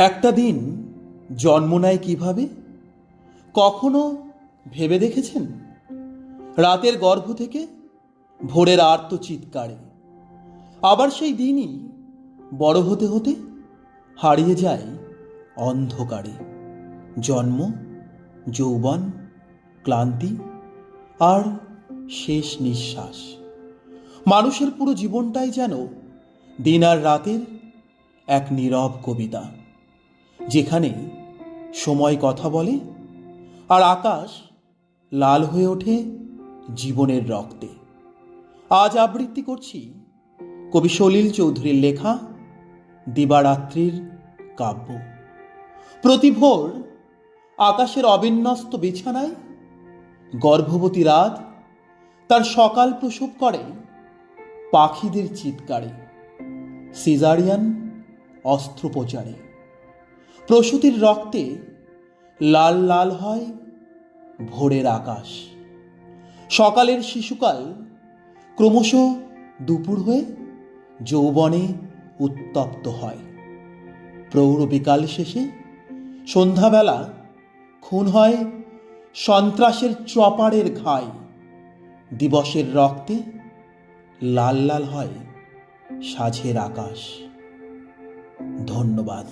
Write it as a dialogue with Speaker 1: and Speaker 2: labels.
Speaker 1: একটা দিন জন্ম নেয় কীভাবে? কখনো ভেবে দেখেছেন? রাতের গর্ভ থেকে ভোরের আর্ত চিৎকারে। আবার সেই দিনই বড় হতে হতে হারিয়ে যায় অন্ধকারে। জন্ম, যৌবন, ক্লান্তি আর শেষ নিঃশ্বাস। মানুষের পুরো জীবনটাই যেন দিন আর রাতের এক নীরব কবিতা। যেখানে সময় কথা বলে আর আকাশ লাল হয়ে ওঠে জীবনের রক্তে। আজ আবৃত্তি করছি কবি সলিল চৌধুরীর লেখা দিবারাত্রির কাব্য। প্রতি ভোর আকাশের অবিন্যস্ত বিছানায় গর্ভবতী রাত তার সকাল প্রসব করে পাখিদের চিৎকারে, সিজারিয়ান অস্ত্রোপচারে। প্রসূতির রক্তে লাল লাল হয় ভোরের আকাশ। সকালের শিশুকাল ক্রমশ দুপুর হয়ে যৌবনে উত্তপ্ত হয়। প্রৌঢ় বিকাল শেষে সন্ধ্যাবেলা খুন হয় সন্ত্রাসের চপারের ঘায় দিবসের রক্তে লাল লাল হয় সাঝের আকাশ। ধন্যবাদ।